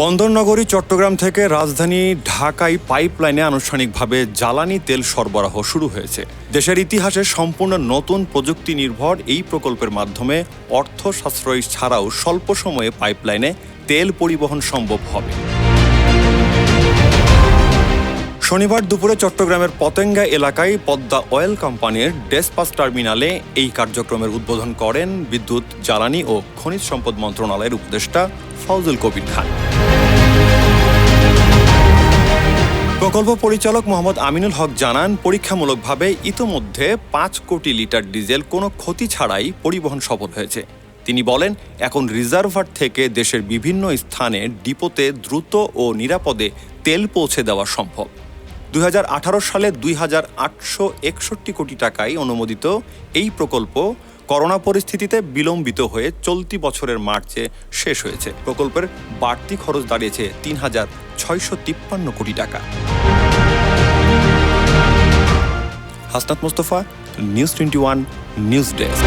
বন্দরনগরী, চট্টগ্রাম থেকে রাজধানী ঢাকায় পাইপলাইনে আনুষ্ঠানিকভাবে জ্বালানি তেল সরবরাহ শুরু হয়েছে। দেশের ইতিহাসে সম্পূর্ণ নতুন প্রযুক্তি নির্ভর এই প্রকল্পের মাধ্যমে অর্থ সাশ্রয় ছাড়াও স্বল্প সময়ে পাইপলাইনে তেল পরিবহন সম্ভব হবে। শনিবার দুপুরে চট্টগ্রামের পতেঙ্গা এলাকায় পদ্মা অয়েল কোম্পানির ডেসপাস টার্মিনালে এই কার্যক্রমের উদ্বোধন করেন বিদ্যুৎ, জ্বালানি ও খনিজ সম্পদ মন্ত্রণালয়ের উপদেষ্টা ফাউজুল কবির খান। প্রকল্প পরিচালক মোহাম্মদ আমিনুল হক জানান, পরীক্ষামূলকভাবে ইতোমধ্যে পাঁচ কোটি লিটার ডিজেল কোনো ক্ষতি ছাড়াই পরিবহন সফল হয়েছে। তিনি বলেন, এখন রিজার্ভার থেকে দেশের বিভিন্ন স্থানে ডিপোতে দ্রুত ও নিরাপদে তেল পৌঁছে দেওয়া সম্ভব। দুই হাজার আঠারো সালে দুই কোটি টাকায় অনুমোদিত এই প্রকল্প করোনা পরিস্থিতিতে বিলম্বিত হয়ে চলতি বছরের মার্চে শেষ হয়েছে। প্রকল্পের বাড়তি খরচ দাঁড়িয়েছে তিন হাজার ছয়শো তিপ্পান্ন কোটি টাকা। Hasnat Mostafa, news twenty one, news desk.